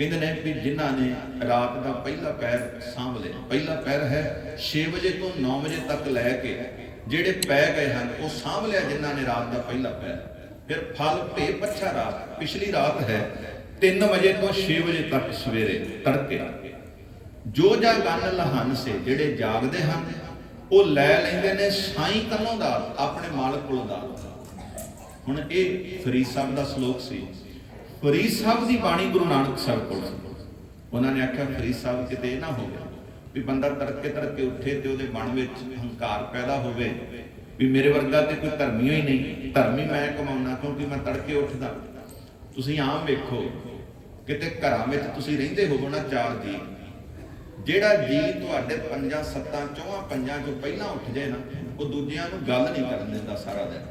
ਕਹਿੰਦੇ ਨੇ ਵੀ ਜਿਨ੍ਹਾਂ ਨੇ ਰਾਤ ਦਾ ਪਹਿਲਾ ਪੈਰ ਸਾਂਭ ਲਿਆ। ਪਹਿਲਾ ਪੈਰ ਹੈ 6 ਵਜੇ ਤੋਂ 9 ਵਜੇ ਤੱਕ ਲੈ ਕੇ ਜਿਹੜੇ ਪੈ ਗਏ ਹਨ, ਉਹ ਸਾਂਭ ਲਿਆ ਜਿਨ੍ਹਾਂ ਨੇ ਰਾਤ ਦਾ ਪਹਿਲਾ ਪੈਰ। ਫਿਰ ਫਲ ਭੇ ਪੱਛਾ ਰਾਤ, ਪਿਛਲੀ ਰਾਤ ਹੈ 3 ਵਜੇ ਤੋਂ 6 ਵਜੇ ਤੱਕ ਸਵੇਰੇ ਤੜਕੇ। ਜੋ ਜਾ ਗੰਨ ਲਹਨ ਸੇ ਜਿਹੜੇ ਜਾਗਦੇ ਹਨ, ਉਹ ਲੈ ਲੈਂਦੇ ਨੇ ਸਾਈਂ ਕੰਨੋਂ ਦਾ, ਆਪਣੇ ਮਾਲਕ ਕੋਲੋਂ ਦਾ। ਹੁਣ ਇਹ ਫਰੀਦ ਸਾਹਿਬ ਦਾ ਸ਼ਲੋਕ ਸੀ। ਫਰੀਦ ਸਾਹਿਬ ਦੀ ਬਾਣੀ ਗੁਰੂ ਨਾਨਕ ਸਾਹਿਬ ਕੋਲ ਉਹਨਾਂ ਨੇ ਆਖਿਆ, ਫਰੀਦ ਸਾਹਿਬ ਕਿਤੇ ਨਾ ਹੋਵੇ ਵੀ ਬੰਦਾ ਤੜਕੇ ਤੜਕੇ ਉੱਠੇ ਤੇ ਉਹਦੇ ਮਨ ਵਿੱਚ ਹੰਕਾਰ ਪੈਦਾ ਹੋਵੇ ਵੀ ਮੇਰੇ ਵਰਗਾ ਤੇ ਕੋਈ ਧਰਮੀ ਹੀ ਨਹੀਂ। ਧਰਮੀ ਮੈਂ ਕਮਾਉਣਾ ਕਿਉਂਕਿ ਮੈਂ ਤੜਕੇ ਉੱਠਦਾ। ਤੁਸੀਂ ਆਮ ਵੇਖੋ, ਕਿਤੇ ਘਰਾਂ ਵਿੱਚ ਤੁਸੀਂ ਰਹਿੰਦੇ ਹੋਵੋ ਨਾ ਚਾਰ ਜੀ। ਜਿਹੜਾ ਜੀ ਤੁਹਾਡੇ ਪੰਜਾਂ ਸੱਤਾਂ, ਚੌਹਾਂ ਪੰਜਾਂ ਚੋਂ ਪਹਿਲਾਂ ਉੱਠ ਜਾਏ ਨਾ, ਉਹ ਦੂਜਿਆਂ ਨੂੰ ਗੱਲ ਨਹੀਂ ਕਰਨ ਦਿੰਦਾ ਸਾਰਾ ਦਿਨ।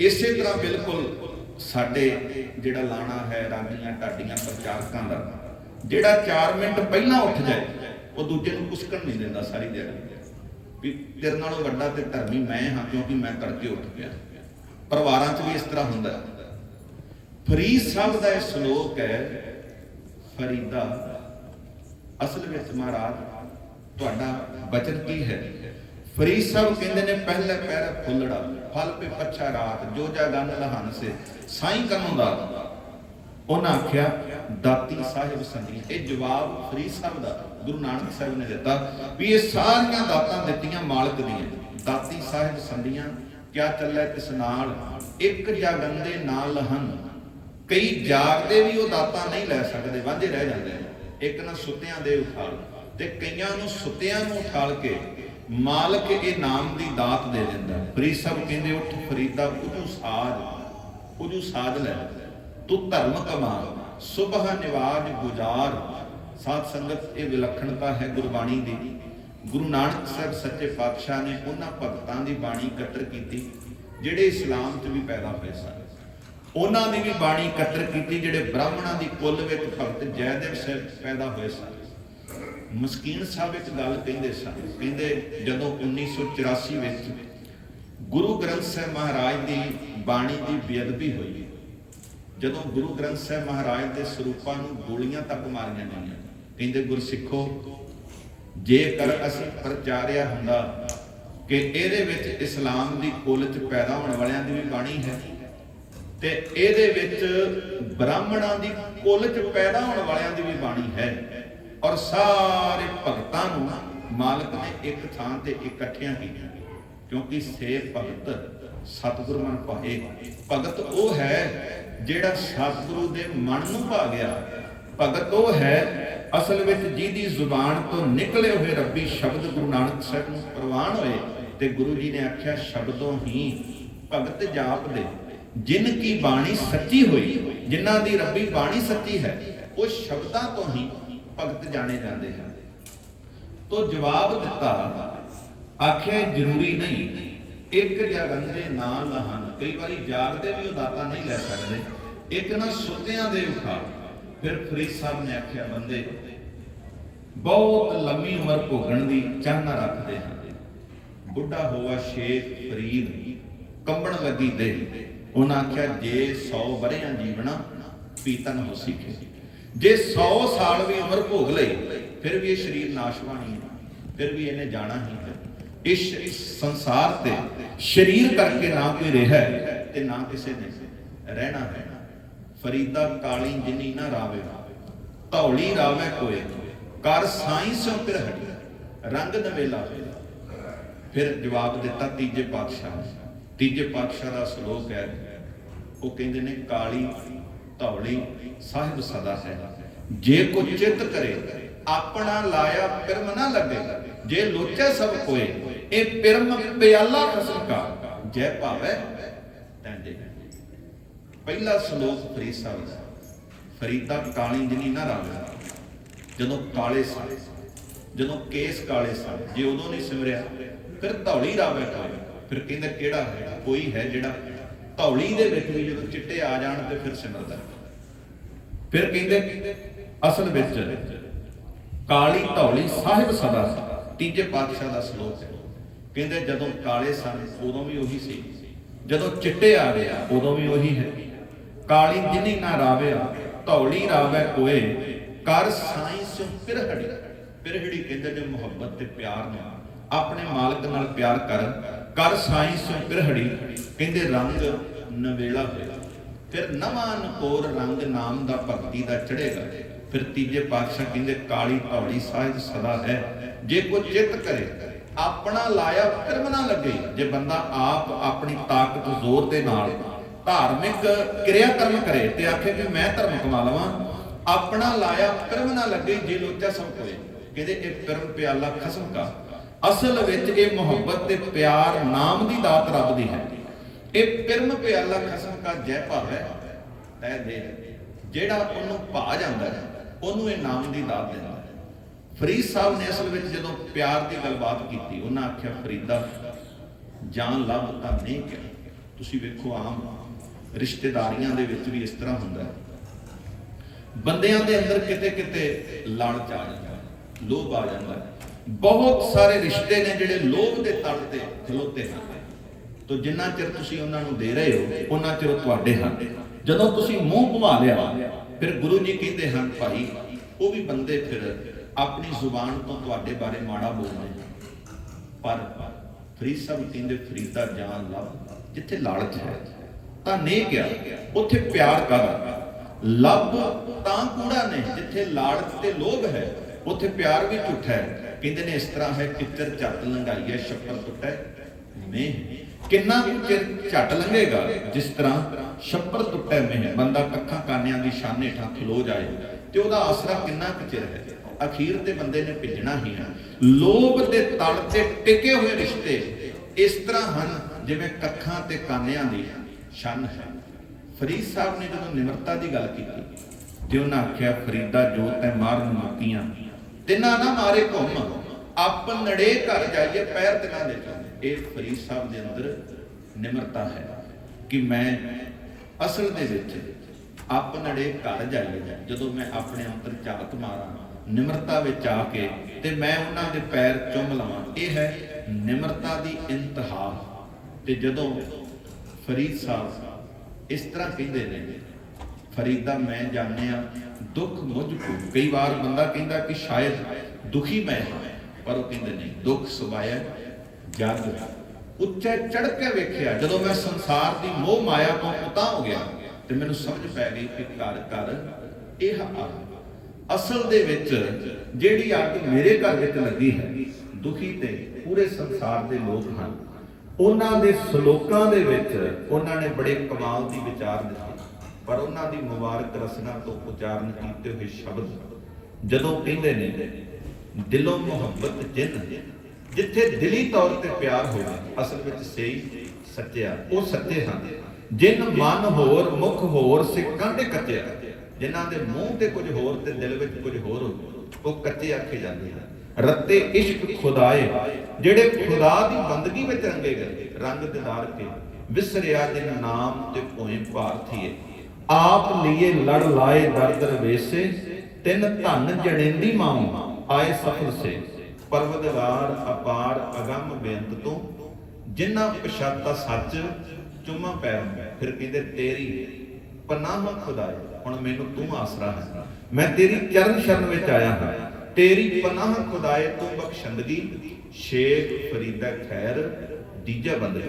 ਇਸੇ ਤਰ੍ਹਾਂ ਬਿਲਕੁਲ ਸਾਡੇ ਜਿਹੜਾ ਲਾਣਾ ਹੈ ਰਾਗੀਆਂ ਢਾਡੀਆਂ ਪ੍ਰਚਾਰਕਾਂ ਦਾ, ਜਿਹੜਾ 4 ਮਿੰਟ ਪਹਿਲਾਂ ਉੱਠ ਜਾਏ, ਉਹ ਦੂਜੇ ਨੂੰ ਕੁਸਕਣ ਨਹੀਂ ਦਿੰਦਾ ਸਾਰੀ ਦਿਹਾੜੀ। ਵੀ ਤੇਰੇ ਨਾਲੋਂ ਵੱਡਾ ਤੇ ਧਰਮੀ ਮੈਂ ਹਾਂ, ਕਿਉਂਕਿ ਮੈਂ ਤੜਕੇ ਉੱਠ ਗਿਆ। ਪਰਿਵਾਰਾਂ 'ਚ ਵੀ ਇਸ ਤਰ੍ਹਾਂ ਹੁੰਦਾ। ਹੈ। ਫਰੀਦ ਸਾਹਿਬ ਦਾ ਇਹ ਸ਼ਲੋਕ ਹੈ, ਫਰੀਦਾ, ਅਸਲ ਵਿੱਚ ਮਹਾਰਾਜ, ਤੁਹਾਡਾ ਬਚਨ ਕੀ ਹੈ? ਫਰੀਦ ਸਾਹਿਬ ਕਹਿੰਦੇ ਨੇ, ਪਹਿਲੇ ਪੈਰ ਫੁੱਲੜਾ। ਫਲ ਪੇ ਪੱਛਾ ਰਾਤ, ਜੋ ਜਾ ਗੰਨ ਲਹਨ ਸੇ, ਸਾਈਂ ਕੰਨੋਂ ਦਾ? ਉਹਨਾਂ ਆਖਿਆ, ਦਾਤੀ ਸਾਹਿਬ ਸੰਦੀ ਇਹ ਜਵਾਬ ਫਰੀਦ ਸਾਹਿਬ ਦਾ, ਗੁਰੂ ਨਾਨਕ ਸਾਹਿਬ ਨੇ ਦਿੱਤਾ ਵੀ ਇਹ ਸਾਰੀਆਂ ਦਾਤਾਂ ਦਿੱਤੀਆਂ ਮਾਲਕ ਦੀਆਂ। ਦਾਤੀ ਸਾਹਿਬ ਸੰਦੀਆਂ ਕਿਆ ਚੱਲੇ ਤਿਸ ਨਾਲ? ਇੱਕ ਜਗੰਦੇ ਨਾਲ ਲਹਨ। ਕਈ ਜਾਗਦੇ ਵੀ ਉਹ ਦਾਤਾਂ ਨਹੀਂ ਲੈ ਸਕਦੇ, ਵਾਂਝੇ ਰਹਿ ਜਾਂਦੇ ਨੇ। ਇੱਕ ਨਾ ਸੁੱਤਿਆਂ ਦੇ ਉਠਾਲ ਤੇ ਕਈਆਂ ਨੂੰ ਸੁੱਤਿਆਂ ਨੂੰ ਉਠਾਲ ਕੇ ਮਾਲਕ ਇਹ ਨਾਮ ਦੀ ਦਾਤ ਦੇ ਦਿੰਦਾ ਹੈ। ਫਰੀਦ ਸਾਹਿਬ ਕਹਿੰਦੇ, ਉੱਠ ਫਰੀਦਾ, ਉਜੂ ਸਾਜ ਉਜੂ ਸਾਜ ਲੈ। ਤੂੰ ਧਰਮ ਕਮਾ, ਸੁਬਹ ਨਿਵਾਜ ਗੁਜ਼ਾਰ। ਸਾਧ ਸੰਗਤ, ਇਹ ਵਿਲੱਖਣਤਾ ਹੈ ਗੁਰਬਾਣੀ ਦੀ। ਗੁਰੂ ਨਾਨਕ ਸਾਹਿਬ ਸੱਚੇ ਪਾਤਸ਼ਾਹ ਨੇ ਉਹਨਾਂ ਭਗਤਾਂ ਦੀ ਬਾਣੀ ਇਕੱਤਰ ਕੀਤੀ, ਜਿਹੜੇ ਇਸਲਾਮ 'ਚ ਵੀ ਪੈਦਾ ਹੋਏ ਸਨ। ਉਹਨਾਂ ਦੀ ਵੀ ਬਾਣੀ ਇਕੱਤਰ ਕੀਤੀ, ਜਿਹੜੇ ਬ੍ਰਾਹਮਣਾਂ ਦੀ ਕੁੱਲ ਵਿੱਚ ਭਗਤ ਜੈਦੇਵ ਸਾਹਿਬ ਪੈਦਾ ਹੋਏ ਸਨ। ਮਸਕੀਨ ਸਾਹਿਬ ਇੱਕ ਗੱਲ ਕਹਿੰਦੇ ਸਨ। ਕਹਿੰਦੇ, ਜਦੋਂ 1984 ਵਿੱਚ ਗੁਰੂ ਗ੍ਰੰਥ ਸਾਹਿਬ ਮਹਾਰਾਜ ਦੀ ਬਾਣੀ ਦੀ ਬੇਅਦਬੀ ਹੋਈ, ਜਦੋਂ ਗੁਰੂ ਗ੍ਰੰਥ ਸਾਹਿਬ ਮਹਾਰਾਜ ਦੇ ਸਰੂਪਾਂ ਨੂੰ ਗੋਲੀਆਂ ਤੱਕ ਮਾਰੀਆਂ ਗਈਆਂ, ਕਹਿੰਦੇ, ਗੁਰਸਿੱਖੋ, ਜੇਕਰ ਅਸੀਂ ਪ੍ਰਚਾਰਿਆ ਹੁੰਦਾ ਕਿ ਇਹਦੇ ਵਿੱਚ ਇਸਲਾਮ ਦੀ ਕੁੱਲ ਚ ਪੈਦਾ ਹੋਣ ਵਾਲਿਆਂ ਦੀ ਵੀ ਬਾਣੀ ਹੈ ਤੇ ਇਹਦੇ ਵਿੱਚ ਬ੍ਰਾਹਮਣਾਂ ਦੀ ਕੁੱਲ ਚ ਪੈਦਾ ਹੋਣ ਵਾਲਿਆਂ ਦੀ ਵੀ ਬਾਣੀ ਹੈ ਔਰ ਸਾਰੇ ਭਗਤਾਂ ਨੂੰ ਮਾਲਕ ਨੇ ਇੱਕ ਥਾਂ ਤੇ ਇਕੱਠਿਆਂ ਕੀਤਾ ਕਿਉਂਕਿ ਸੇ ਭਗਤ ਸਤਿਗੁਰ ਮਨ ਪਾਏ ਭਗਤ ਉਹ ਹੈ ਜਿਹੜਾ ਸਤਿਗੁਰੂ ਦੇ ਮਨ ਨੂੰ ਭਾ ਗਿਆ। ਭਗਤ ਉਹ ਹੈ ਅਸਲ ਵਿੱਚ ਜਿਹਦੀ ਜ਼ੁਬਾਨ ਤੋਂ ਨਿਕਲੇ ਹੋਏ ਰੱਬੀ ਸ਼ਬਦ ਗੁਰੂ ਨਾਨਕ ਸਾਹਿਬ ਨੂੰ ਪ੍ਰਵਾਨ ਹੋਏ ਤੇ ਗੁਰੂ ਜੀ ਨੇ ਆਖਿਆ, ਸ਼ਬਦੋਂ ਹੀ ਭਗਤ ਜਾਪ ਦੇ ਜਿਨ ਕੀ ਬਾਣੀ ਸੱਚੀ ਹੋਈ, ਜਿਨ੍ਹਾਂ ਦੀ ਰੱਬੀ ਬਾਣੀ ਸੱਚੀ ਹੈ, ਉਹ ਸ਼ਬਦਾਂ ਤੋਂ ਹੀ ਭਗਤ ਜਾਣੇ ਜਾਂਦੇ ਹਨ। ਤੋ ਜਵਾਬ ਦਿੱਤਾ ਆਖਿਆ ਜ਼ਰੂਰੀ ਨਹੀਂ। ਇੱਕ ਜਗੰਦੇ ਨਾ ਲਹਨ ਕਈ ਵਾਰੀ ਜਾਗਦੇ ਵੀ ਉਹ ਦਾਤਾ ਨਹੀਂ ਲੈ ਸਕਦੇ। ਇੱਕ ਨਾ ਸੁੱਤਿਆਂ ਦੇ ਉਠਾ। ਫਿਰ ਫਰੀਦ ਸਾਹਿਬ ਨੇ ਆਖਿਆ, ਬੰਦੇ, ਬਹੁਤ ਲੰਮੀ ਉਮਰ ਭੋਗਣ ਦੀ ਚਾਹਨਾ ਰੱਖਦੇ ਹਨ ਬੁੱਢਾ ਹੋਆ ਸ਼ੇਖ ਫਰੀਦ, ਕੰਬਣ ਲੱਗੀ ਦੇ ਉਹਨਾਂ ਆਖਿਆ, ਜੇ 100 ਵਰਿਆਂ ਜੀਵਣਾ, ਪੀਤਨ ਹੋ ਸਿੱਖੇ। ਜੇ 100 ਸਾਲ ਵੀ ਉਮਰ ਭੋਗ ਲਈ, ਫਿਰ ਵੀ ਇਹ ਸਰੀਰ ਨਾਸ਼ਵਾਨੀ ਹੈ ਫਿਰ ਵੀ ਇਹਨੇ ਜਾਣਾ ਹੀ ਹੈ। ਇਸ ਸੰਸਾਰ ਤੇ ਸਰੀਰ ਕਰਕੇ ਨਾ ਕੋਈ ਰਿਹਾ ਤੇ ਨਾ ਕਿਸੇ ਨੇ ਰਹਿਣਾ ਹੈ। ਫਰੀਦਾ ਕਾਲੀ ਜਿਨੀ ਨਾ ਰਾਵੇ, ਧੌਲੀ ਰਾਵੇ ਕੋਏ, ਕਰ ਸਾਈਂ ਸੋ ਫਿਰ ਹਟੀ, ਰੰਗ ਨਵੇਲਾ ਹੋਇਆ ਫਿਰ ਜਵਾਬ ਦਿੱਤਾ ਤੀਜੇ ਪਾਤਸ਼ਾਹ ਤੀਜੇ ਪਾਤਸ਼ਾਹ ਦਾ ਸ਼ਲੋਕ ਹੈ, ਉਹ ਕਹਿੰਦੇ ਨੇ ਕਾਲੀ ਧੌਲੀ ਸਾਹਿਬ ਸਦਾ ਹੈ। ਜੇ ਕੋ ਚਿੱਤ ਕਰੇ, ਆਪਣਾ ਲਾਇਆ ਪਿਰਮ ਨਾ ਲੱਗੇ। ਜੇ ਲੋਚੇ ਸਭ ਕੋਏ, ਇਹ ਪਿਰਮ ਪਿਆਲਾ ਖਸਮ ਕਾ। ਜੈ ਭਾਵੇ ਤੈਂਦੇ ਪਹਿਲਾ ਸ਼ਲੋਕ ਫਰੀਦ ਸਾਹਿਬ ਦਾ। ਫਰੀਦਾ ਕਾਲੀ ਜਨੀ ਨਾ ਰਾਵੇ ਜਦੋਂ ਕਾਲੇ ਸਨ, ਜਦੋਂ ਕੇਸ ਕਾਲੇ ਸਨ, ਜੇ ਉਦੋਂ ਨਹੀਂ ਸਿਮਰਿਆ, ਫਿਰ ਧੌਲੀ ਰਾਵੇ ਕਾਵੇ ਫਿਰ ਕਹਿੰਦੇ ਕਿਹੜਾ ਹੈ? ਕੋਈ ਹੈ ਜਿਹੜਾ ਧੌਲੀ ਦੇ ਵਿੱਚ ਵੀ ਜਦੋਂ ਚਿੱਟੇ ਆ ਜਾਣ ਤੇ ਫਿਰ ਸਿਮਰਦਾ ਫਿਰ ਕਹਿੰਦੇ, ਅਸਲ ਵਿੱਚ ਕਾਲੀ ਧੌਲੀ ਸਾਹਿਬ ਸਦਾ ਤੀਜੇ ਪਾਤਸ਼ਾਹ ਦਾ ਸ਼ਲੋਕ ਹੈ। ਕਹਿੰਦੇ, ਜਦੋਂ ਕਾਲੇ ਸਨ, ਉਦੋਂ ਵੀ ਉਹੀ ਸੀ। ਜਦੋਂ ਚਿੱਟੇ ਆ ਗਏ ਆ, ਉਦੋਂ ਵੀ ਉਹੀ ਹੈ। ਕਾਲੀ ਜਿਨੀ ਨਾ ਰਾਵਿਆ ਧੌਲੀ ਰਾਵੈ ਕੋਏ, ਕਰ ਸਾਈ ਸਿਉ ਪਿਰਹੜੀ ਪਿਰਹੜੀ ਕਹਿੰਦੇ ਨੇ ਮੁਹੱਬਤ ਤੇ ਪਿਆਰ ਨਾਲ ਆਪਣੇ ਮਾਲਕ ਨਾਲ ਪਿਆਰ ਕਰਨ ਕਰ ਸਾਈ ਸਿਉ ਕਹਿੰਦੇ ਰੰਗ ਨਵੇਲਾ ਹੋਇਆ। ਫਿਰ ਨਵਾਂ ਨਕੋਰ ਰੰਗ ਨਾਮ ਦਾ ਭਗਤੀ ਦਾ ਚੜੇਗਾ ਫਿਰ ਤੀਜੇ ਪਾਤਸ਼ਾਹ ਕਹਿੰਦੇ, ਕਾਲੀ ਧੌਲੀ ਸਾਹਿਬ ਸਦਾ ਹੈ। ਜੇ ਕੋ ਚਿੱਤ ਕਰੇ, ਆਪਣਾ ਲਾਇਆ ਫਿਰਮ ਨਾ ਲੱਗੇ। ਜੇ ਬੰਦਾ ਆਪ ਆਪਣੀ ਤਾਕਤ ਜ਼ੋਰ ਦੇ ਨਾਲ ਧਾਰਮਿਕ ਕਿਰਿਆ ਕਰਮ ਕਰੇ ਤੇ ਆਖੇ ਕਿ ਮੈਂ ਧਰਮ ਕਮਾ ਲਵਾਂ, ਆਪਣਾ ਲਾਇਆ ਫਿਰਮ ਨਾ ਲੱਗੇ, ਜੇ ਲੋਚਾ ਸਭ ਕੋਏ ਕਹਿੰਦੇ, ਇਹ ਫਿਰਮ ਪਿਆਲਾ ਖਸਮ ਕਾ। ਅਸਲ ਵਿੱਚ ਇਹ ਮੁਹੱਬਤ ਤੇ ਪਿਆਰ ਨਾਮ ਦੀ ਦਾਤ ਰੱਬ ਦੀ ਹੈ। ਇਹ ਪਿਰਮ ਪਿਆਲਾ ਖਸਮ ਕਾ ਜੈ ਭਾਵੈ ਤੈ ਦੇ ਜਿਹੜਾ ਉਹਨੂੰ ਭਾ ਜਾਂਦਾ ਹੈ, ਉਹਨੂੰ ਇਹ ਨਾਮ ਦੀ ਦਾਤ ਦਿੰਦਾ ਹੈ। ਫਰੀਦ ਸਾਹਿਬ ਨੇ ਅਸਲ ਵਿੱਚ ਜਦੋਂ ਪਿਆਰ ਦੀ ਗੱਲਬਾਤ ਕੀਤੀ, ਉਹਨਾਂ ਆਖਿਆ, ਫਰੀਦਾ, ਜਾਨ ਲੱਭ ਤਾਂ ਨਹੀਂ ਕਿ ਤੁਸੀਂ ਵੇਖੋ ਆਮ ਰਿਸ਼ਤੇਦਾਰੀਆਂ ਦੇ ਵਿੱਚ ਵੀ ਇਸ ਤਰ੍ਹਾਂ ਹੁੰਦਾ ਹੈ। ਬੰਦਿਆਂ ਦੇ ਅੰਦਰ ਕਿਤੇ ਕਿਤੇ ਲਾਲਚ ਆ ਜਾਂਦਾ ਲੋਭ ਆ ਜਾਂਦਾ ਹੈ। ਬਹੁਤ ਸਾਰੇ ਰਿਸ਼ਤੇ ਨੇ ਜਿਹੜੇ ਲੋਭ ਦੇ ਤਲ ਤੇ ਖਲੋਤੇ ਹਨ। ਤੋ ਜਿੰਨਾ ਚਿਰ ਤੁਸੀਂ ਉਹਨਾਂ ਨੂੰ ਦੇ ਰਹੇ ਹੋ, ਉਹਨਾਂ ਚਿਰ ਤੁਹਾਡੇ ਹਨ। ਜਦੋਂ ਤੁਸੀਂ ਮੂੰਹ ਘੁਮਾ ਲਿਆ, ਫਿਰ ਗੁਰੂ ਜੀ ਕਹਿੰਦੇ ਹਨ, ਭਾਈ, ਉਹ ਵੀ ਬੰਦੇ ਫਿਰ ਆਪਣੀ ਜ਼ੁਬਾਨ ਤੋਂ ਤੁਹਾਡੇ ਬਾਰੇ ਮਾੜਾ ਬੋਲਦੇ ਪਰ ਫਰੀਦ ਸਾਹਿਬ ਕਹਿੰਦੇ, ਫਰੀਦਾ ਜਾਨ ਲੱਭ, ਜਿੱਥੇ ਲਾਲਚ ਹੈ, ਤਾਂ ਨਹੀਂ ਕਿਹਾ ਉੱਥੇ ਪਿਆਰ ਕਰ ਲੱਭ ਤਾਂ ਕੂੜਾ ਨੇ, ਜਿੱਥੇ ਲਾਲਚ ਤੇ ਲੋਭ ਹੈ, ਉੱਥੇ ਪਿਆਰ ਵੀ ਝੂਠਾ ਹੈ ਕਹਿੰਦੇ ਨੇ ਇਸ ਤਰ੍ਹਾਂ ਹੈ ਕਿੱਚਰ ਝੱਟ ਲੰਘਾਈ ਹੈ ਛੱਪਰ ਟੁੱਟੈ ਮੈਂ ਕਿੰਨਾ ਕੁ ਚਿਰ ਝੱਟ ਲੰਘੇਗਾ ਜਿਸ ਤਰ੍ਹਾਂ ਛੱਪਰ ਟੁੱਟੈ ਮੈਂ ਬੰਦਾ ਕੱਖਾਂ ਕਾਨਿਆਂ ਦੀ ਸ਼ਾਨੇ ਠਾਂ ਖਲੋ ਜਾਏ ਤੇ ਉਹਦਾ ਆਸਰਾ ਕਿੰਨਾ ਕੁ ਚਿਰ ਹੈ? ਅਖੀਰ ਤੇ ਬੰਦੇ ਨੇ ਭਿੱਜਣਾ ਹੀ ਹੈ। ਲੋਭ ਦੇ ਤਲ ਤੇ ਟਿਕੇ ਹੋਏ ਰਿਸ਼ਤੇ ਇਸ ਤਰ੍ਹਾਂ ਹਨ ਜਿਵੇਂ ਕੱਖਾਂ ਤੇ ਕਾਨਿਆਂ ਦੀ ਛੰਨ ਹੈ। ਫਰੀਦ ਸਾਹਿਬ ਨੇ ਜਦੋਂ ਨਿਮਰਤਾ ਦੀ ਗੱਲ ਕੀਤੀ ਤੇ ਉਹਨਾਂ ਆਖਿਆ, ਫਰੀਦਾ ਜੋ ਤੈ ਮਾਰਨ ਮੁਕੀਆਂ ਤਿੰਨਾਂ ਨਾ ਮਾਰੇ ਘੁੰਮ। ਆਪ ਨੜੇ ਘਰ ਜਾਈਏ, ਪੈਰ ਤਿਨਾਂ ਦੇ ਚੁੰਮ। ਇਹ ਫਰੀਦ ਸਾਹਿਬ ਦੇ ਅੰਦਰ ਨਿਮਰਤਾ ਹੈ ਕਿ ਮੈਂ ਅਸਲ ਦੇ ਵਿੱਚ ਆਪ ਨੜੇ ਘਰ ਜਾਈਏ। ਜਦੋਂ ਮੈਂ ਆਪਣੇ ਅੰਦਰ ਝਾਤ ਮਾਰਾਂ, ਨਿਮਰਤਾ ਵਿੱਚ ਆ ਕੇ ਤੇ ਮੈਂ ਉਹਨਾਂ ਦੇ ਪੈਰ ਚੁੰਮ ਲਵਾਂ। ਇਹ ਹੈ ਨਿਮਰਤਾ ਦੀ ਇੰਤਹਾ। ਤੇ ਜਦੋਂ ਫਰੀਦ ਸਾਹਿਬ ਇਸ ਤਰ੍ਹਾਂ ਕਹਿੰਦੇ ਨੇ ਫਰੀਦਾ ਮੈਂ ਜਾਣਿਆ, ਦੁੱਖ ਮੁਝ ਕੋ ਕਈ ਵਾਰ ਬੰਦਾ ਕਹਿੰਦਾ ਕਿ ਸ਼ਾਇਦ ਦੁਖੀ ਮੈਂ ਹਾਂ, ਪਰ ਉਹ ਕਹਿੰਦੇ ਨਹੀਂ, ਦੁੱਖ ਸੁਭਾਇਆ ਜਗ ਉੱਚੇ ਚੜ ਕੇ ਵੇਖਿਆ, ਜਦੋਂ ਮੈਂ ਸੰਸਾਰ ਦੀ ਮੋਹ ਮਾਇਆ ਤੋਂ ਉਤਾਂ ਹੋ ਗਿਆ, ਤੇ ਮੈਨੂੰ ਸਮਝ ਪੈ ਗਈ ਕਿ ਘਰ ਘਰ, ਇਹ ਅੱਗ ਅਸਲ ਦੇ ਵਿੱਚ ਜਿਹੜੀ ਅੱਗ ਮੇਰੇ ਘਰ ਵਿੱਚ ਲੱਗੀ ਹੈ, ਦੁਖੀ ਤੇ ਪੂਰੇ ਸੰਸਾਰ ਦੇ ਲੋਕ ਹਨ। ਉਹਨਾਂ ਦੇ ਸ਼ਲੋਕਾਂ ਦੇ ਵਿੱਚ ਉਹਨਾਂ ਨੇ ਬੜੇ ਕਮਾਲ ਦੀ ਵਿਚਾਰ ਦਿੱਤੇ। ਪਰ ਉਹਨਾਂ ਦੀ ਮੁਬਾਰਕ ਰਸਨਾ ਤੋਂ ਉਚਾਰਨ ਕੀਤੇ ਹੋਏ ਸ਼ਬਦ ਜਦੋਂ ਕਹਿੰਦੇ ਨੇ, ਦਿਲੋਂ ਮੁਹੱਬਤ ਜਿੰਨ ਜਿੱਥੇ ਦਿਲੀ ਤੌਰ ਤੇ ਪਿਆਰ ਹੋਵੇ, ਅਸਲ ਵਿੱਚ ਸਹੀ, ਸੱਚਿਆ, ਉਹ ਸੱਚੇ ਹਨ। ਜਿਨ ਮਨ ਹੋਰ, ਮੁਖ ਹੋਰ ਸਿੱਕਾਂ ਦੇ ਕੱਚਿਆ ਜਿਨ੍ਹਾਂ ਦੇ ਮੂੰਹ ਤੇ ਕੁਝ ਹੋਰ ਤੇ ਦਿਲ ਵਿੱਚ ਕੁਝ ਹੋਰ ਉਹ ਕੱਚੇ ਆਖੇ ਜਾਂਦੇ ਹਨ। ਰੱਤੇ ਇਸ਼ਕ ਖੁਦਾਏ, ਜਿਹੜੇ ਖੁਦਾ ਦੀ ਬੰਦਗੀ ਵਿੱਚ ਰੰਗੇ ਗਏ, ਰੰਗ ਦਿਦਾਰ ਕੇ, ਵਿਸਰਿਆ ਜਿਨ ਨਾਮ ਤੇ ਭੋਏ ਭਾਰਥੀਏ। ਆਪ ਲੀਏ ਲੜ ਲਾਏ ਦਰਦਰ ਵੇਸੇ ਤਿੰਨ ਧਨ ਜਣੇਂਦੀ ਮਾਉ, ਆਏ ਸਫਲ ਸੇ। ਪਰਵਦਗਾਰ ਅਪਾਰ ਅਗੰਮ ਬੇਅੰਤ ਤੋਂ, ਜਿਨ੍ਹਾਂ ਪਛਾਤਾ ਸੱਚ, ਚੁੰਮਾ ਪੈਰ, ਫਿਰ ਕਹਿੰਦੇ ਤੇਰੀ ਪਨਾਹ ਖੁਦਾਏ, ਹੁਣ ਮੈਨੂੰ ਤੂੰ ਆਸਰਾ ਹੈ। ਮੈਂ ਤੇਰੀ ਚਰਨ ਸ਼ਰਨ ਵਿੱਚ ਆਇਆ ਹਾਂ। ਤੇਰੀ ਪਨਾਹ ਖੁਦਾਏ, ਤੂੰ ਬਖਸ਼ੰਦਗੀ। ਸ਼ੇਖ ਫਰੀਦਾ ਖੈਰ, ਦੀਜਾ ਬੰਦੇ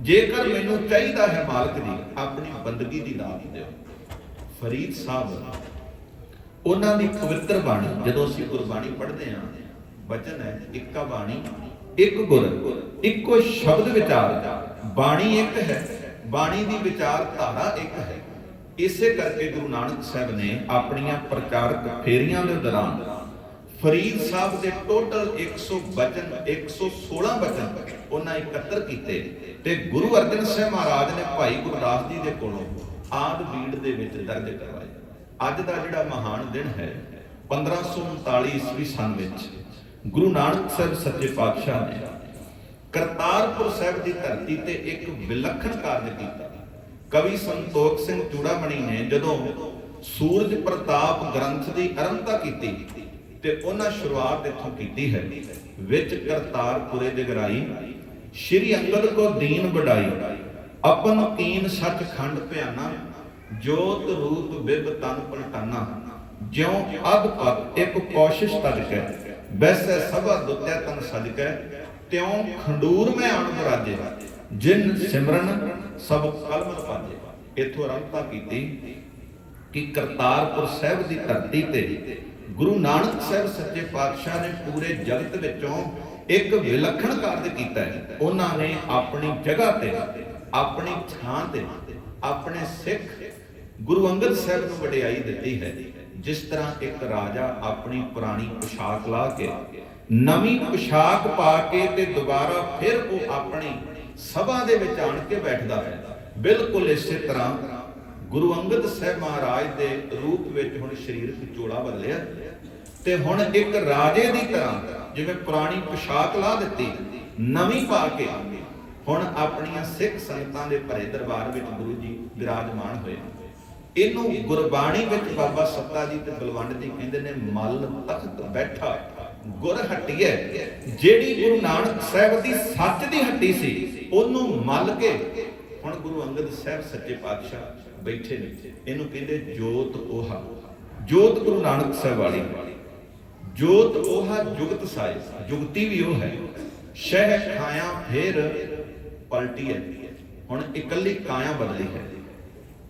ਜੇਕਰ ਮੈਨੂੰ ਚਾਹੀਦਾ ਹੈ ਮਾਲਕ ਦੀ ਆਪਣੀ ਬੰਦਗੀ ਦੀ ਦਾਤ ਦਿਓ। ਫਰੀਦ ਸਾਹਿਬ, ਉਹਨਾਂ ਦੀ ਪਵਿੱਤਰ ਬਾਣੀ, ਜਦੋਂ ਅਸੀਂ ਗੁਰਬਾਣੀ ਪੜ੍ਹਦੇ ਹਾਂ ਵਚਨ ਹੈ, ਇੱਕਾ ਬਾਣੀ, ਇੱਕ ਗੁਰ, ਇੱਕੋ ਸ਼ਬਦ ਵਿਚਾਰ, ਬਾਣੀ ਇੱਕ ਹੈ, ਬਾਣੀ ਦੀ ਵਿਚਾਰਧਾਰਾ ਇੱਕ ਹੈ। ਇਸੇ ਕਰਕੇ ਗੁਰੂ ਨਾਨਕ ਸਾਹਿਬ ਨੇ ਆਪਣੀਆਂ ਪ੍ਰਚਾਰਕ ਫੇਰੀਆਂ ਦੇ ਦੌਰਾਨ ਫਰੀਦ ਸਾਹਿਬ ਦੇ ਟੋਟਲ 100 ਬਚਨ 116 ਬਚਨ ਉਹਨਾਂ ਇਕੱਤਰ ਕੀਤੇ। ਤੇ ਗੁਰੂ ਅਰਜਨ ਸਾਹਿਬ ਮਹਾਰਾਜ ਨੇ ਭਾਈ ਗੁਰਦਾਸ ਜੀ ਦੇ ਕੋਲੋਂ ਆਦ ਬੀੜ ਦੇ ਵਿੱਚ ਦਰਜ ਕਰਵਾਏ। ਅੱਜ ਦਾ ਜਿਹੜਾ ਮਹਾਨ ਦਿਨ ਹੈ 1539 ਈਸਵੀ ਸਨ ਵਿੱਚ, ਗੁਰੂ ਨਾਨਕ ਸਾਹਿਬ ਸੱਚੇ ਪਾਤਸ਼ਾਹ ਨੇ ਕਰਤਾਰਪੁਰ ਸਾਹਿਬ ਦੀ ਧਰਤੀ ਤੇ ਇੱਕ ਵਿਲੱਖਣ ਕਾਰਜ ਕੀਤਾ। ਕਵੀ ਸੰਤੋਖ ਸਿੰਘ ਚੂੜਾਮਣੀ ਨੇ ਜਦੋਂ ਸੂਰਜ ਪ੍ਰਤਾਪ ਗ੍ਰੰਥ ਦੀ ਅਰੰਭਤਾ ਕੀਤੀ ਤੇ ਉਹਨਾਂ ਸ਼ੁਰੂਆਤ ਇੱਥੋਂ ਕੀਤੀ ਹੈ। ਵਿੱਚ ਕਰਤਾਰਪੁਰੇ ਦੇ ਗਰਾਈ ਸ਼੍ਰੀ ਅੰਗਦ ਕੋ ਦੀਨ ਵਡਾਈ, ਆਪਨ ਕੀਨ ਸੱਚ ਖੰਡ ਭਿਆਨਾ, ਜੋਤ ਰੂਪ ਬਿਬ ਤਨ ਪਲਟਾਨਾ, ਜਿਉ ਅਧ ਪਤ ਇੱਕ ਕੋਸ਼ਿਸ਼ ਤਜਕੈ ਬੈਸੈ ਸਭਾ ਦੁਤਿਆ ਤਨ ਸਜਕੈ ਤਿਉ ਖੰਡੂਰ ਮੈਂ ਅਣ ਬਰਾਜੇ ਜਿਨ ਸਿਮਰਨ ਸਭ ਕਲਮ ਪਾਜੇ। ਇਥੋਂ ਆਰੰਭਤਾ ਕੀਤੀ ਕਿ ਕਰਤਾਰਪੁਰ ਸਾਹਿਬ ਦੀ ਧਰਤੀ ਤੇ ਗੁਰੂ ਨਾਨਕ ਸਾਹਿਬ ਸੱਚੇ ਪਾਤਸ਼ਾਹ ਨੇ ਪੂਰੇ ਜਗਤ ਵਿੱਚੋਂ ਇੱਕ ਵਿਲੱਖਣ ਕਾਰਜ ਕੀਤਾ ਹੈ। ਉਹਨਾਂ ਨੇ ਆਪਣੀ ਜਗ੍ਹਾ ਤੇ, ਆਪਣੀ ਥਾਂ ਤੇ, ਆਪਣੇ ਸਿੱਖ ਗੁਰੂ ਅੰਗਦ ਸਾਹਿਬ ਨੂੰ ਵਡਿਆਈ ਦਿੱਤੀ ਹੈ। ਜਿਸ ਤਰ੍ਹਾਂ ਇੱਕ ਰਾਜਾ ਆਪਣੀ ਪੁਰਾਣੀ ਪੁਸ਼ਾਕ ਲਾ ਕੇ, ਨਵੀਂ ਪੁਸ਼ਾਕ ਪਾ ਕੇ ਤੇ ਦੁਬਾਰਾ ਫਿਰ ਉਹ ਆਪਣੀ ਸਭਾ ਦੇ ਵਿੱਚ ਆਣ ਕੇ ਬੈਠਦਾ ਹੈ। ਬਿਲਕੁਲ ਇਸੇ ਤਰ੍ਹਾਂ ਗੁਰੂ ਅੰਗਦ ਸਾਹਿਬ ਮਹਾਰਾਜ ਦੇ ਰੂਪ ਵਿੱਚ ਹੁਣ ਸਰੀਰਕ ਚੋਲਾ ਬਦਲਿਆ ਤੇ ਹੁਣ ਇੱਕ ਰਾਜੇ ਦੀ ਤਰ੍ਹਾਂ ਜਿਵੇਂ ਪੁਰਾਣੀ ਪੁਸ਼ਾਕ ਲਾ ਦਿੱਤੀ, ਨਵੀਂ ਪਾ ਕੇ ਹੁਣ ਆਪਣੀਆਂ ਸਿੱਖ ਸੰਗਤਾਂ ਦੇ ਭਰੇ ਦਰਬਾਰ ਵਿੱਚ ਗੁਰੂ ਜੀ ਵਿਰਾਜਮਾਨ ਹੋਏ। ਇਹਨੂੰ ਗੁਰਬਾਣੀ ਵਿੱਚ ਬਾਬਾ ਸੱਤਾ ਜੀ ਤੇ ਬਲਵੰਡ ਜੀ ਕਹਿੰਦੇ ਨੇ, ਮਲ ਤਖਤ ਬੈਠਾ, ਗੁਰ ਹੱਟੀਏ ਜਿਹੜੀ ਗੁਰੂ ਨਾਨਕ ਸਾਹਿਬ ਦੀ ਸੱਚ ਦੀ ਹੱਟੀ ਸੀ, ਉਹਨੂੰ ਮਲ ਕੇ ਹੁਣ ਗੁਰੂ ਅੰਗਦ ਸਾਹਿਬ ਸੱਚੇ ਪਾਤਸ਼ਾਹ ਬੈਠੇ ਨੇ। ਇਹਨੂੰ ਕਹਿੰਦੇ ਜੋਤ 오ਹਾ ਜੋਤ ਗੁਰੂ ਨਾਨਕ ਸਾਹਿਬ ਵਾਲੀ। ਜੋਤ 오ਹਾ ਜੁਗਤ ਸਾਇ ਜੁਗਤੀ ਵੀ ਉਹ ਹੈ। ਸ਼ਹਿ ਖਾਇਆ ਫੇਰ ਪਲਟੀ ਹੈ। ਹੁਣ ਇਕੱਲੀ ਕਾਇਆ ਬਦਲੀ ਹੈ।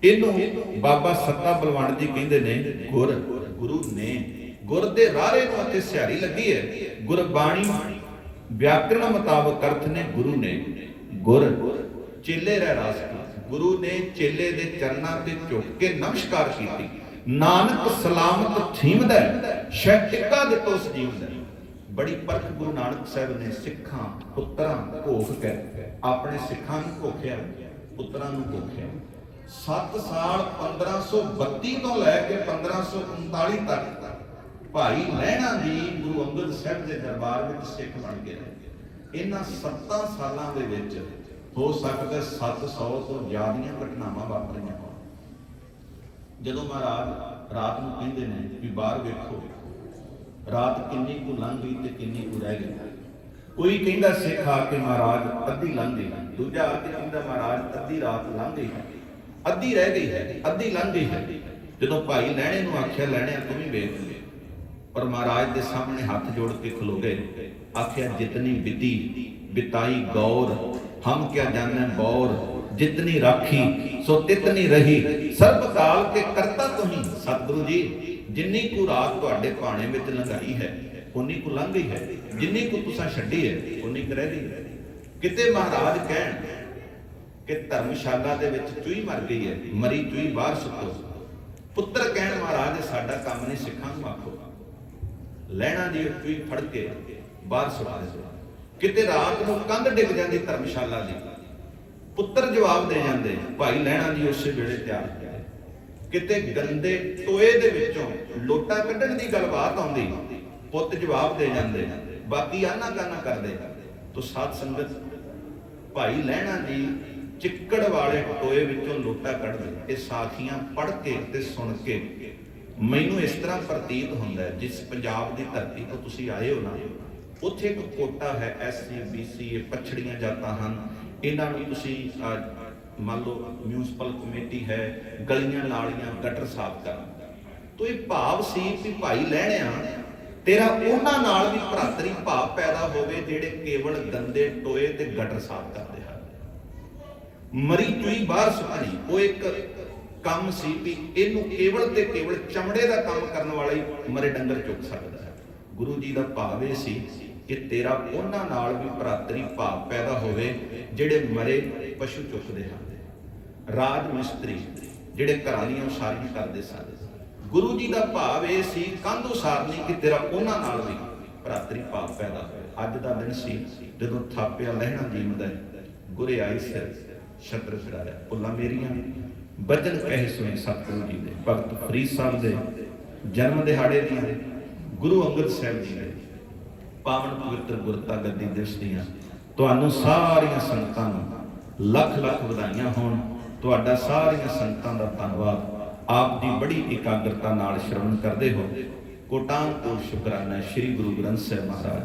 ਇਹਨੂੰ ਬਾਬਾ ਸੱਤਾ ਬਲਵੰਡ ਜੀ ਕਹਿੰਦੇ ਨੇ, ਗੁਰ, ਗੁਰੂ ਨੇ। ਗੁਰ ਦੇ ਰਾਰੇ ਨੂੰ ਅਤੇ ਸਿਹਾਰੀ ਲੱਗੀ ਹੈ। ਗੁਰਬਾਣੀ ਵਿਆਕਰਣ ਮੁਤਾਬਕ ਅਰਥ ਨੇ ਗੁਰੂ ਨੇ। ਗੁਰ, ਚੇਲੇ ਰਹਿ ਰਾਸ ਗੁਰੂ ਨੇ ਚੇਲੇ ਦੇ ਚਰਨਾਂ ਤੇ ਝੁਕ ਕੇ ਨਮਸਕਾਰ ਕੀਤੀ। ਨਾਨਕ ਸਲਾਮਤ ਥੀਮਦਾ ਸ਼ਹਿ ਟਿੱਕਾ ਦਿੱਤੋ ਸਜੀਵਦਾ ਬੜੀ ਪਰਖ ਗੁਰੂ ਨਾਨਕ ਸਾਹਿਬ ਨੇ ਸਿੱਖਾਂ, ਪੁੱਤਰਾਂ ਭੋਖ ਕੇ ਆਪਣੇ ਸਿੱਖਾਂ ਨੂੰ ਭੋਖਿਆ ਪੁੱਤਰਾਂ ਨੂੰ ਭੋਖਿਆ 7 ਸਾਲ 1532 ਤੋਂ ਲੈ ਕੇ 1539 ਤੱਕ ਭਾਈ ਲਹਿਣਾ ਜੀ ਗੁਰੂ ਅੰਗਦ ਸਾਹਿਬ ਦੇ ਦਰਬਾਰ ਵਿੱਚ ਸਿੱਖ ਬਣ ਗਏ। ਇਹਨਾਂ 7 ਸਾਲਾਂ ਦੇ ਵਿੱਚ ਹੋ ਸਕਦਾ 700 ਤੋਂ ਜ਼ਿਆਦੀਆਂ ਘਟਨਾਵਾਂ ਵਾਪਰੀਆਂ ਹੋਣ। ਜਦੋਂ ਮਹਾਰਾਜ ਰਾਤ ਨੂੰ ਕਹਿੰਦੇ ਨੇ ਵੀ ਬਾਹਰ ਵੇਖੋ, ਰਾਤ ਕਿੰਨੀ ਕੁ ਲੰਘ ਗਈ ਤੇ ਕਿੰਨੀ ਕੁ ਰਹਿ ਗਈ। ਕੋਈ ਕਹਿੰਦਾ ਸਿੱਖ ਆ ਕੇ ਮਹਾਰਾਜ ਅੱਧੀ ਲੰਘ ਗਈ, ਦੂਜਾ ਆ ਕੇ ਕਹਿੰਦਾ ਮਹਾਰਾਜ ਅੱਧੀ ਰਾਤ ਲੰਘ ਗਈ। ਅੱਧੀ ਰਹਿ ਗਈ ਹੈ, ਅੱਧੀ ਲੰਘ ਗਈ ਹੈ। ਜਦੋਂ ਭਾਈ ਲੈਣੇ ਨੂੰ ਆਖਿਆ ਲੈਣਿਆ ਤੂੰ ਵੀ ਵੇਖ ਲੈ। ਪਰ ਮਹਾਰਾਜ ਦੇ ਸਾਹਮਣੇ ਹੱਥ ਜੋੜ ਕੇ ਖਲੋ ਗਏ। ਆਖਿਆ, ਜਿਤਨੀ ਵਿਧੀ, ਬਿਤਾਈ ਗੌਰ ਹਮ ਕਿਆ ਜਾਣੈ ਬੌਰ, ਜਿਤਨੀ ਰਾਖੀ ਸੋ ਤਿਤਨੀ ਰਹੀ। ਸਰਬ ਕਾਲ ਕੇ ਕਰਤਾ ਤੁਹੀ ਸਤਿਗੁਰੂ ਜੀ, ਜਿੰਨੀ ਕੁ ਰਾਤ ਤੁਹਾਡੇ ਪਾਣੇ ਵਿੱਚ ਲੰਘਾਈ ਹੈ ਉਨੀ ਕੁ ਲੰਘ ਗਈ ਹੈ। ਜਿੰਨੀ ਕੁ ਤੁਸੀਂ ਛੱਡੀ ਹੈ ਉਨੀ ਕੁ ਰਹਿ ਗਈ ਹੈ। ਕਿਤੇ ਮਹਾਰਾਜ ਕਹਿਣ ਕਿ ਧਰਮਸ਼ਾਲਾ ਦੇ ਵਿੱਚ ਚੂਈ ਮਰ ਗਈ ਹੈ, ਮਰੀ ਚੂਈ ਬਾਹਰ ਸੁੱਟੋ। ਪੁੱਤਰ ਕਹਿਣ, ਮਹਾਰਾਜ, ਸਾਡਾ ਕੰਮ ਨਹੀਂ ਸਿੱਖਾਂ ਨੂੰ ਆਖੋ। ਲੈਣਾ ਦੀ ਚੂਈ ਫੜ ਕੇ ਬਾਹਰ ਸੁੱਟ ਦੇ ਕਿਤੇ ਰਾਤ ਨੂੰ ਕੰਧ ਡਿੱਗ ਜਾਂਦੀ ਧਰਮਸ਼ਾਲਾ ਦੀ। ਪੁੱਤਰ ਜਵਾਬ ਦੇ ਜਾਂਦੇ, ਭਾਈ, ਲੈਣਾ ਦੀ ਉਸੇ ਵੇਲੇ ਤਿਆਰ ਕਿਤੇ ਗੰਦੇ ਟੋਏ ਦੇ ਵਿੱਚੋਂ ਲੋਟਾ ਕੱਢਣ ਦੀ ਗੱਲਬਾਤ ਆਉਂਦੀ, ਪੁੱਤ ਜਵਾਬ ਦੇ ਜਾਂਦੇ, ਬਾਕੀ ਆਨਾ ਕਾਨਾ ਕਰਦੇ? ਤੋ ਸਾਧ ਸੰਗਤ, ਭਾਈ, ਲੈਣਾ ਦੀ ਚਿੱਕੜ ਵਾਲੇ ਟੋਏ ਵਿੱਚੋਂ ਲੋਟਾ ਕੱਢਦੇ ਇਹ ਸਾਖੀਆਂ ਪੜ੍ਹ ਕੇ ਤੇ ਸੁਣ ਕੇ ਮੈਨੂੰ ਇਸ ਤਰ੍ਹਾਂ ਪ੍ਰਤੀਤ ਹੁੰਦਾ ਜਿਸ ਪੰਜਾਬ ਦੀ ਧਰਤੀ ਤੋਂ ਤੁਸੀਂ ਆਏ ਹੋ ਨਾ ਉੱਥੇ ਇੱਕ ਕੋਟਾ ਹੈ ਐਸਸੀ ਬੀਸੀ ਇਹ ਪਛੜੀਆਂ ਜਾਤਾਂ ਹਨ। ਇਹਨਾਂ ਨੂੰ ਤੁਸੀਂ ਮੰਨ ਲਓ ਮਿਊਨਿਸਪਲ ਕਮੇਟੀ ਹੈ, ਗਲੀਆਂ ਨਾਲੀਆਂ ਗਟਰ ਸਾਫ਼ ਕਰਨ। ਤੋ ਇਹ ਭਾਵ ਸੀ ਕਿ ਭਾਈ ਲੈਣਿਆ ਤੇਰਾ ਉਹਨਾਂ ਨਾਲ ਵੀ ਭਰਾਤਰੀ ਭਾਵ ਪੈਦਾ ਹੋਵੇ ਜਿਹੜੇ ਕੇਵਲ ਗੰਦੇ ਟੋਏ ਤੇ ਗਟਰ ਸਾਫ਼ ਕਰਦੇ ਹਨ। ਮਰੀ ਚੂਈ ਬਾਹਰ ਸੁੱਟਣੀ ਉਹ ਇੱਕ ਕੰਮ ਸੀ ਵੀ ਇਹਨੂੰ ਕੇਵਲ ਤੇ ਕੇਵਲ ਚਮੜੇ ਦਾ ਕੰਮ ਕਰਨ ਵਾਲਾ ਹੀ ਮਰੇ ਡੰਗਰ ਚੁੱਕ ਸਕਦਾ ਹੈ। ਗੁਰੂ ਜੀ ਦਾ ਭਾਵ ਇਹ ਸੀ ਕਿ ਤੇਰਾ ਉਹਨਾਂ ਨਾਲ ਵੀ ਭਰਾਤਰੀ ਭਾਵ ਪੈਦਾ ਹੋਵੇ, ਜਿਹੜੇ ਮਰੇ ਪਸ਼ੂ ਚੁੱਕਦੇ ਹਨ। ਰਾਜ ਮਿਸਤਰੀ, ਜਿਹੜੇ ਘਰਾਂ ਦੀਆਂ ਉਸਾਰੀਆਂ ਕਰਦੇ ਸਨ। ਗੁਰੂ ਜੀ ਦਾ ਭਾਵ ਇਹ ਸੀ, ਕੰਧ ਉਸਾਰਨੀ ਕਿ ਤੇਰਾ ਉਹਨਾਂ ਨਾਲ ਵੀ ਭਰਾਤਰੀ ਭਾਵ ਪੈਦਾ ਹੋਵੇ। ਅੱਜ ਦਾ ਦਿਨ ਸੀ, ਜਦੋਂ ਥਾਪਿਆ ਲਹਿਣਾ ਜੀਵਦਾ ਗੁਰੇ ਆਈ ਸਿਰ ਛਤਰ ਛੜਾਇਆ ਪੁੱਲਾ ਮੇਰੀਆਂ, ਬਚਨ ਕਹੇ ਸੁਣੇ ਸਤਿਗੁਰੂ ਜੀ ਦੇ, ਭਗਤ ਫਰੀਦ ਸਾਹਿਬ ਦੇ ਜਨਮ ਦਿਹਾੜੇ ਦੀਆਂ ਗੁਰੂ ਅੰਗਦ ਸਾਹਿਬ ਜੀ ਦੇ ਪਾਵਨ ਪਵਿੱਤਰ ਗੁਰਤਾ ਗੱਦੀ ਦਿਵਸ ਦੀਆਂ ਤੁਹਾਨੂੰ ਸਾਰੀਆਂ ਸੰਗਤਾਂ ਨੂੰ ਲੱਖ ਲੱਖ ਵਧਾਈਆਂ ਹੋਣ। ਤੁਹਾਡਾ ਸਾਰੀਆਂ ਸੰਗਤਾਂ ਦਾ ਧੰਨਵਾਦ। ਆਪ ਦੀ ਬੜੀ ਇਕਾਗਰਤਾ ਨਾਲ ਸ਼ਰਵਣ ਕਰਦੇ ਹੋ। ਕੋਟਾਂ ਕੋਟ ਸ਼ੁਕਰਾਨਾ ਸ੍ਰੀ ਗੁਰੂ ਗ੍ਰੰਥ ਸਾਹਿਬ ਮਹਾਰਾਜ।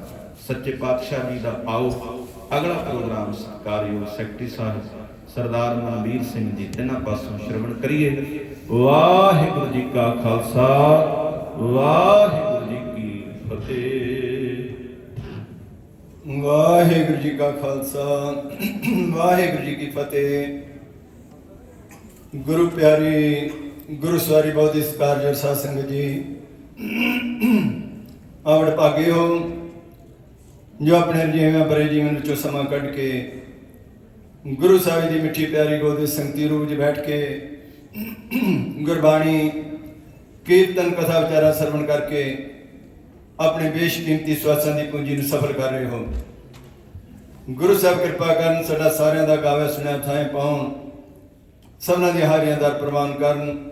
ਸੱਚੇ ਪਾਤਸ਼ਾਹ ਜੀ ਦਾ ਆਓ। ਅਗਲਾ ਪ੍ਰੋਗਰਾਮ ਸਤਿਕਾਰਯੋਗ ਸੈਕਟਰੀ ਸਾਹਿਬ ਸਰਦਾਰ ਮਨਵੀਰ ਸਿੰਘ ਜੀ ਤਿੰਨਾਂ ਪਾਸੋਂ ਸ਼ਰਵਣ ਕਰੀਏ। ਵਾਹਿਗੁਰੂ ਜੀ ਕਾ ਖਾਲਸਾ। ਵਾਹਿਗੁਰੂ ਵਾਹਿਗੁਰੂ ਜੀ ਕਾ ਖਾਲਸਾ, ਵਾਹਿਗੁਰੂ ਜੀ ਕੀ ਫਤਿਹ। ਗੁਰੂ ਪਿਆਰੀ, ਗੁਰੂ ਸਵਾਰੀ ਬਹੁਤ ਹੀ ਸਤਿਕਾਰਯੋਗ ਸਾਧ ਸੰਗਤ ਜੀ। ਆਵੜ ਭਾਗੇ ਹੋ, ਜੋ ਆਪਣੇ ਜੀਵਨ ਭਰੇ ਜੀਵਨ ਵਿੱਚੋਂ ਸਮਾਂ ਕੱਢ ਕੇ, ਗੁਰੂ ਸਾਹਿਬ ਦੀ ਮਿੱਠੀ ਪਿਆਰੀ ਗੋਦ ਦੇ ਸੰਗਤੀ ਰੂਪ ਵਿੱਚ ਬੈਠ ਕੇ, ਗੁਰਬਾਣੀ, ਕੀਰਤਨ ਕਥਾ ਵਿਚਾਰਾ ਸਰਵਣ ਕਰਕੇ ਆਪਣੇ ਬੇਸ਼ਕੀਮਤੀ ਸਵਾਸਾਂ ਦੀ ਪੂੰਜੀ ਨੂੰ ਸਫਲ ਕਰ ਰਹੇ ਹੋ ਗੁਰੂ ਸਾਹਿਬ ਕਿਰਪਾ ਕਰਨ ਸਾਡਾ ਸਾਰਿਆਂ ਦਾ ਗਾਵੇ ਸੁਣਿਆ ਥਾਂ ਪਾਉਣ, ਸਭਨਾਂ ਦੀ ਹਾਰੀਆਂ ਦਰ ਪ੍ਰਵਾਨ ਕਰਨ